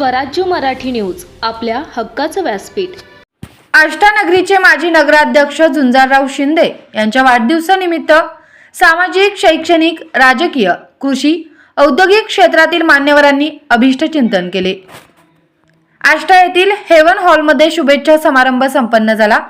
स्वराज्य मराठी न्यूज आपल्या हक्काचं व्यासपीठ. आष्टानगरीचे माजी नगराध्यक्ष झुंजारराव शिंदे यांच्या वाढदिवसानिमित्त सामाजिक शैक्षणिक राजकीय कृषी औद्योगिक क्षेत्रातील मान्यवरांनी अभिष्ट चिंतन केले. आष्टा येथील हेवन हॉलमध्ये शुभेच्छा समारंभ संपन्न झाला.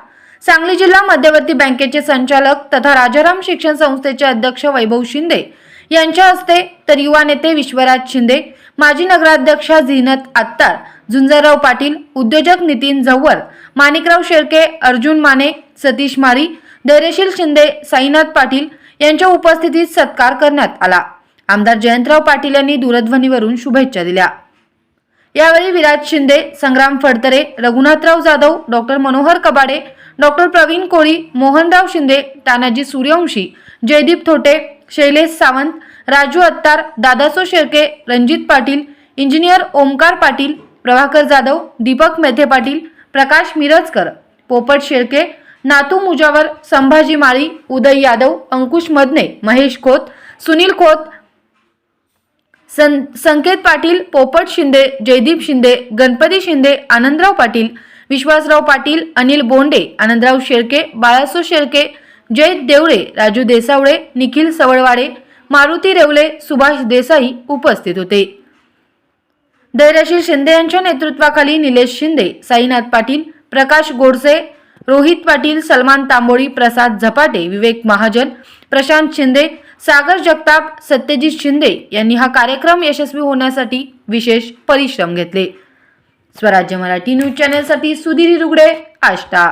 सांगली जिल्हा मध्यवर्ती बँकेचे संचालक तथा राजाराम शिक्षण संस्थेचे अध्यक्ष वैभव शिंदे यांच्या हस्ते तर युवा नेते विश्वराज शिंदे माजी नगराध्यक्षा झीनत आत्तार झुंजराव पाटील उद्योजक नितीन झव्वर माणिकराव शेळके अर्जुन माने सतीश मारी धैर्यशील शिंदे साईनाथ पाटील यांच्या उपस्थितीत सत्कार करण्यात आला. आमदार जयंतराव पाटील यांनी दूरध्वनीवरून शुभेच्छा दिल्या. यावेळी Viraj Shinde Sangram Phadtare Raghunathrao Jadhav doctor Manohar Kabade doctor Pravin Koli Mohanrao Shinde Tanaji Suryavanshi Jaydeep Thote Shailesh Sawant Raju Attar Dadaso Shelke Ranjit Patil engineer Omkar Patil Prabhakar Jadhav Deepak Methe Patil Prakash Mirajkar Popat Shelke नातू मुजावर संभाजी माळी उदय यादव अंकुश मदने महेश खोत सुनील खोत सं संकेत पाटील पोपट शिंदे जयदीप शिंदे गणपती शिंदे आनंदराव पाटील विश्वासराव पाटील अनिल बोंडे आनंदराव शेळके बाळासो शेळके जय देवळे Raju देसावळे Nikhil सवळवाडे Maruti railway Subhash Desai उपस्थित होते. धैर्यशील शिंदे यांच्या नेतृत्वाखाली निलेश शिंदे साईनाथ पाटील प्रकाश गोडसे रोहित पाटील सलमान तांबोळी प्रसाद झपाटे विवेक महाजन प्रशांत शिंदे सागर जगताप सत्यजित शिंदे यांनी हा कार्यक्रम यशस्वी होण्यासाठी विशेष परिश्रम घेतले. स्वराज्य मराठी न्यूज चॅनलसाठी सुधीर रुगडे आष्टा.